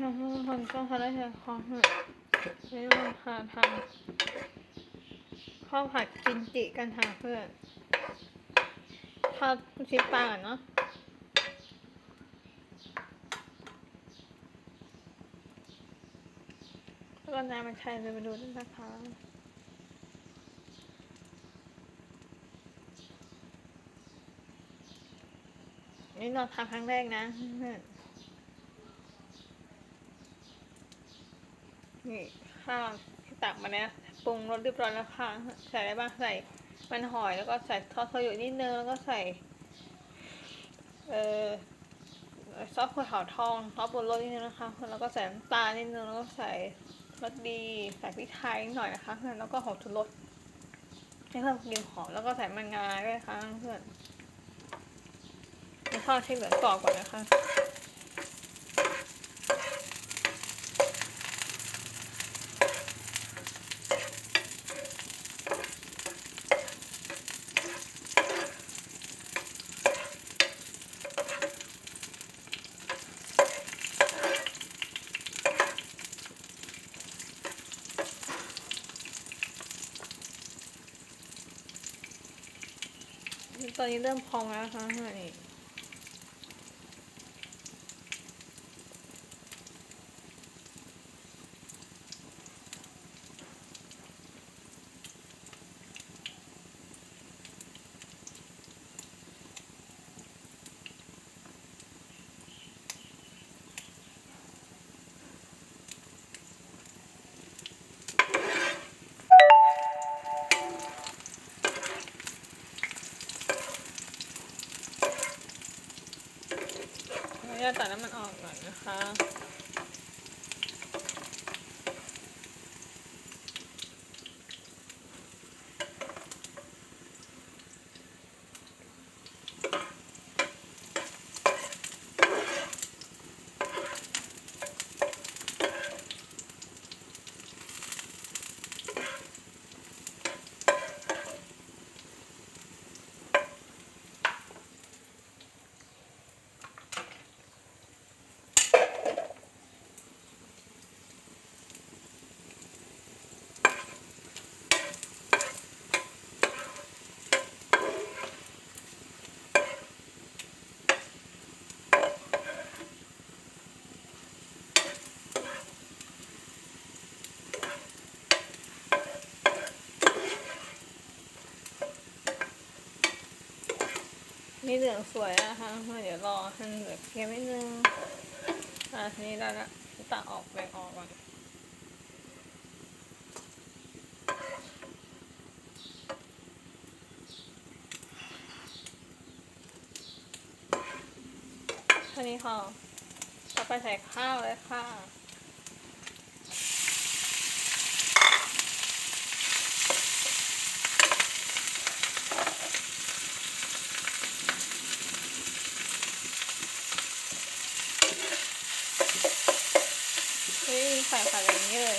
ค่ะคนก็ทำได้แต่ขอเถอะไม่ต้องหาทำข้าวผัดกินจิกันค่ะเพื่อนทอดลูกชิ้นปลาก่อนเนาะแล้วก็น้ำมันใช่เลยมาดูด้วยนะคะนี่เราทำครั้งแรกนะเพื่อ นี่ข้าวที่ตักมาเนี่ยปรุงรสเรียบร้อยแล้วค่ะใส่อะไรบ้างใส่มันหอยแล้วก็ใส่ทอดโชยุนิดนึงแล้วก็ใส่ เอ่อซอสถั่วขาวทองซอสบนรสนิดนึงนะคะแล้วก็ใส่น้ำตาลนิดนึงแล้วก็ใส่รสดีใส่พริกไทยนิดหน่อยนะคะแล้วก็หอมทุรสให้เพิ่มกลิ่นหอมแล้วก็ใส่มันงาด้วยนะคะเพื่อนให้ทอดให้เหลืองกรอบก่อนนะคะ ตอนนี้เริ่มพองแล้วนะคะนี่ จะตัดน้ำมันออกก่อนนะคะ นี่เหลืองสวยนะคะเดี๋ยวรอให้เหลือเพียงนิดนึงอะนี้ได้ละตักออกแบ่งออกก่อนท่านี้พอต่อไปใส่ข้าวเลยค่ะ เฮ้ยใส่ผัดอย่างนี้ เลย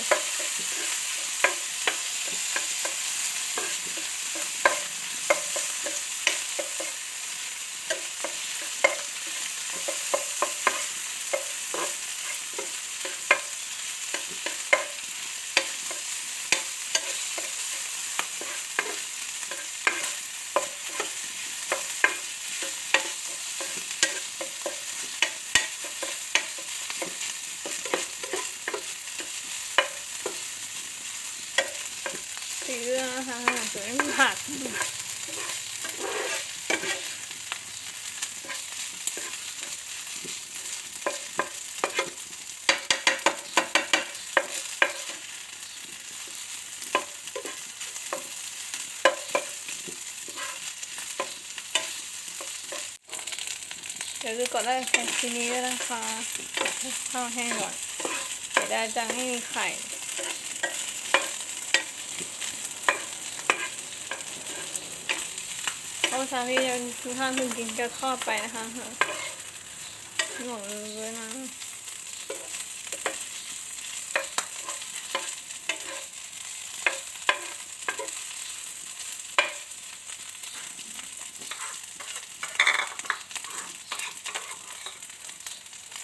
สีเรื่องนะคะสวยไม่ผัดเดี๋ยวดูก่อนได้แค่ทีนี้ด้วยนะคะข้าวแห้งก่อนเดี๋ยวได้จังไม่มีไข่ เพราสามียังทุกท่านเพิ่งกินกระทอดไปนะคะหมดเลยนะ